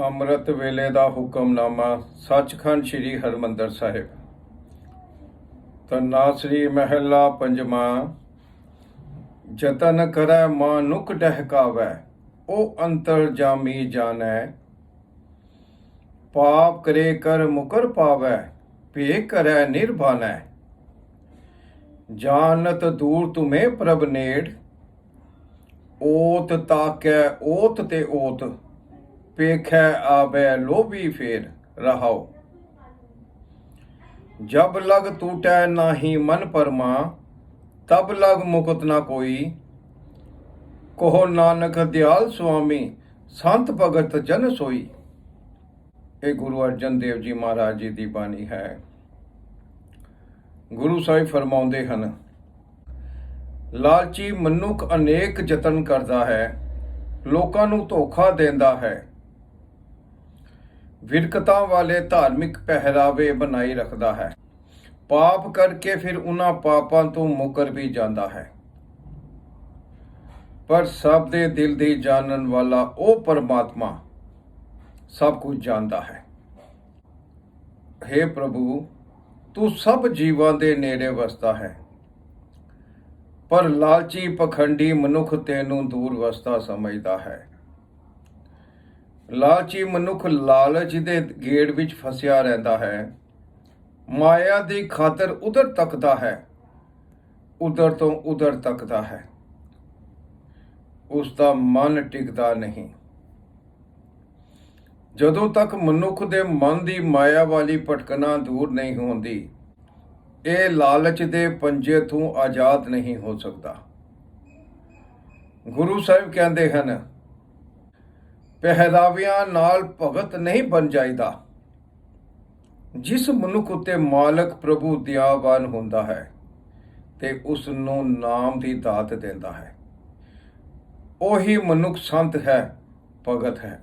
ਅੰਮ੍ਰਿਤ ਵੇਲੇ ਦਾ ਹੁਕਮਨਾਮਾ ਸੱਚਖੰਡ ਸ੍ਰੀ ਹਰਮੰਦਰ ਸਾਹਿਬ। ਤਨਾ ਸ੍ਰੀ ਮਹਿਲਾ ਪੰਜਵਾਂ, ਜਤਨ ਕਰੈ ਮਾਨੁਕ ਡਹਿਕਾਵੈ, ਉਹ ਅੰਤਰ ਜਾਮੀ ਜਾਣੈ। ਪਾਪ ਕਰੇ ਕਰ ਮੁਕਰ ਪਾਵੈ ਭੇ ਕਰੈ ਨਿਰਭਾਨੈ ਜਾਣਤ ਦੂਰ ਤੁਮੇ ਪ੍ਰਭ ਨੇੜ, ਓਤ ਤਾਕੈ ਓਤ ਤੇ ਓਤ। ਪੇਖੈ ਆਵੈ ਲੋਭੀ ਫੇਰ ਰਹਾਓ ਜਬ ਲਗ ਟੂਟੈ ਨਾਹੀ ਮਨ ਪਰਮਾ, ਤਬ ਲਗ ਮੁਕਤ ਨਾ ਕੋਈ। ਕਹੋ ਨਾਨਕ ਦਿਆਲ ਸੁਆਮੀ, ਸੰਤ ਭਗਤ ਜਨ ਸੋਈ। ਇਹ ਗੁਰੂ ਅਰਜਨ ਦੇਵ ਜੀ ਮਹਾਰਾਜ ਜੀ ਦੀ ਬਾਣੀ ਹੈ। ਗੁਰੂ ਸਾਹਿਬ ਫਰਮਾਉਂਦੇ ਹਨ, ਲਾਲਚੀ ਮਨੁੱਖ ਅਨੇਕ ਯਤਨ ਕਰਦਾ ਹੈ, ਲੋਕਾਂ ਨੂੰ ਧੋਖਾ ਦਿੰਦਾ ਹੈ। ਵਿਰਕਤਾਂ ਵਾਲੇ ਧਾਰਮਿਕ ਪਹਿਰਾਵੇ ਬਣਾਈ ਰੱਖਦਾ ਹੈ। ਪਾਪ ਕਰਕੇ ਫਿਰ ਉਹਨਾਂ ਪਾਪਾਂ ਤੋਂ ਮੁਕਰ ਵੀ ਜਾਂਦਾ ਹੈ। ਪਰ ਸਭ ਦੇ ਦਿਲ ਦੀ ਜਾਣਨ ਵਾਲਾ ਉਹ ਪਰਮਾਤਮਾ ਸਭ ਕੁਝ ਜਾਣਦਾ ਹੈ। हे ਪ੍ਰਭੂ, ਤੂੰ ਸਭ ਜੀਵਾਂ ਦੇ ਨੇੜੇ ਵਸਦਾ ਹੈ। ਪਰ ਲਾਲਚੀ ਪਖੰਡੀ ਮਨੁੱਖ ਤੈਨੂੰ ਦੂਰ ਵਸਦਾ ਸਮਝਦਾ ਹੈ। ਲਾਲਚੀ ਮਨੁੱਖ ਲਾਲਚ ਦੇ ਗੇੜ ਵਿੱਚ ਫਸਿਆ ਰਹਿੰਦਾ ਹੈ। ਮਾਇਆ ਦੀ ਖਾਤਰ ਉਧਰ ਤੱਕਦਾ ਹੈ, ਉਧਰ ਤੋਂ ਉਧਰ ਤੱਕਦਾ ਹੈ। ਉਸ ਦਾ ਮਨ ਟਿਕਦਾ ਨਹੀਂ। ਜਦੋਂ ਤੱਕ ਮਨੁੱਖ ਦੇ ਮਨ ਦੀ ਮਾਇਆ ਵਾਲੀ ਭਟਕਣਾ ਦੂਰ ਨਹੀਂ ਹੁੰਦੀ, ਇਹ ਲਾਲਚ ਦੇ ਪੰਜੇ ਤੋਂ ਆਜ਼ਾਦ ਨਹੀਂ ਹੋ ਸਕਦਾ। ਗੁਰੂ ਸਾਹਿਬ ਕਹਿੰਦੇ ਹਨ ਪਹਿਰਾਵਿਆਂ ਨਾਲ ਭਗਤ ਨਹੀਂ ਬਣ ਜਾਈਦਾ। ਜਿਸ ਮਨੁੱਖ ਉਤੇ ਮਾਲਕ ਪ੍ਰਭੂ ਦਿਆਵਾਨ ਹੁੰਦਾ ਹੈ, ਤੇ ਉਸ ਨੂੰ ਨਾਮ ਦੀ ਦਾਤ ਦਿੰਦਾ ਹੈ। ਉਹੀ ਮਨੁੱਖ ਸੰਤ ਹੈ, ਭਗਤ ਹੈ।